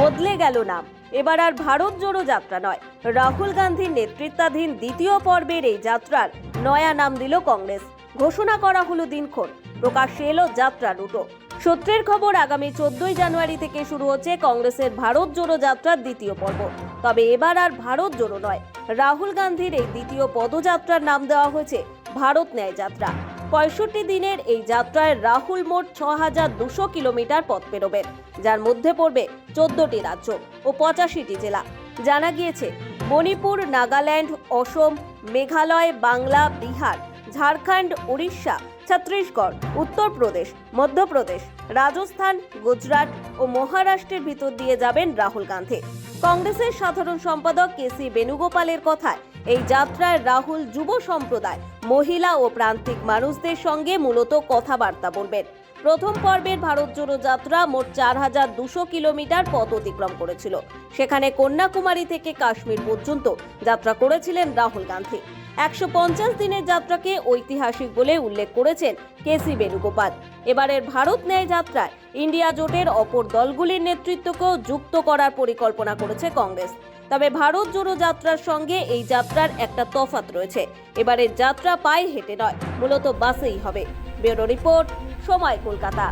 বদলে গেল নাম। এবার আর ভারত জোড়ো যাত্রা নয়। রাহুল গান্ধীর নেতৃত্বাধীন দ্বিতীয় পর্বের এই যাত্রার নয়া নাম দিল কংগ্রেস। ঘোষণা করা হলো দিনক্ষণ। প্রকাশ্যে এলো যাত্রা রুটো সূত্রের খবর, আগামী চোদ্দই জানুয়ারি থেকে শুরু হচ্ছে কংগ্রেসের ভারত জোড়ো যাত্রার দ্বিতীয় পর্ব। তবে এবার আর ভারত জোড়ো নয়। রাহুল গান্ধীর এই দ্বিতীয় পদযাত্রার নাম দেওয়া হয়েছে ভারত ন্যায় যাত্রা। পঁয়ষট্টি দিনের এই যাত্রায় রাহুল মোট ছ হাজার দুশো কিলোমিটার পথ পেরোবেন যার মধ্যে পড়বে চোদ্দটি রাজ্য ও পঁচাশিটি জেলা। জানা গিয়েছে, মণিপুর, নাগাল্যান্ড, অসম, মেঘালয়, বাংলা, বিহার ঝাড়খণ্ড, উড়িষ্যা, ছত্তিশগড়, উত্তরপ্রদেশ, মধ্যপ্রদেশ, রাজস্থান, গুজরাট ও মহারাষ্ট্রের ভিতর দিয়ে যাবেন রাহুল গান্ধী। কংগ্রেসের সাধারণ সম্পাদক কে সি বেণুগোপালের কথায়, এই যাত্রায় রাহুল যুব সম্প্রদায়, মহিলা ও প্রান্তিক মানুষদের সঙ্গে মূলত কথাবার্তা বলবেন। প্রথম পর্বের ভারত জোড়ো যাত্রা মোট চার হাজার দুশো কিলোমিটার পথ অতিক্রম করেছিল। সেখানে কন্যাকুমারী থেকে কাশ্মীর পর্যন্ত যাত্রা করেছিলেন রাহুল গান্ধী। একশো পঞ্চাশ দিনের যাত্রাকে ঐতিহাসিক বলে উল্লেখ করেছেন কেসি বেণুগোপাল। এবারের ভারত ন্যায় যাত্রায় ইন্ডিয়া জোটের অপর দলগুলির নেতৃত্বকেও যুক্ত করার পরিকল্পনা করেছে কংগ্রেস। তবে ভারত জোড়ো যাত্রার সঙ্গে এই যাত্রার একটা তফাত রয়েছে। এবারের যাত্রা পায়ে হেঁটে নয়, মূলত বাসেই হবে। ব্যুরো রিপোর্ট, সময় কলকাতা।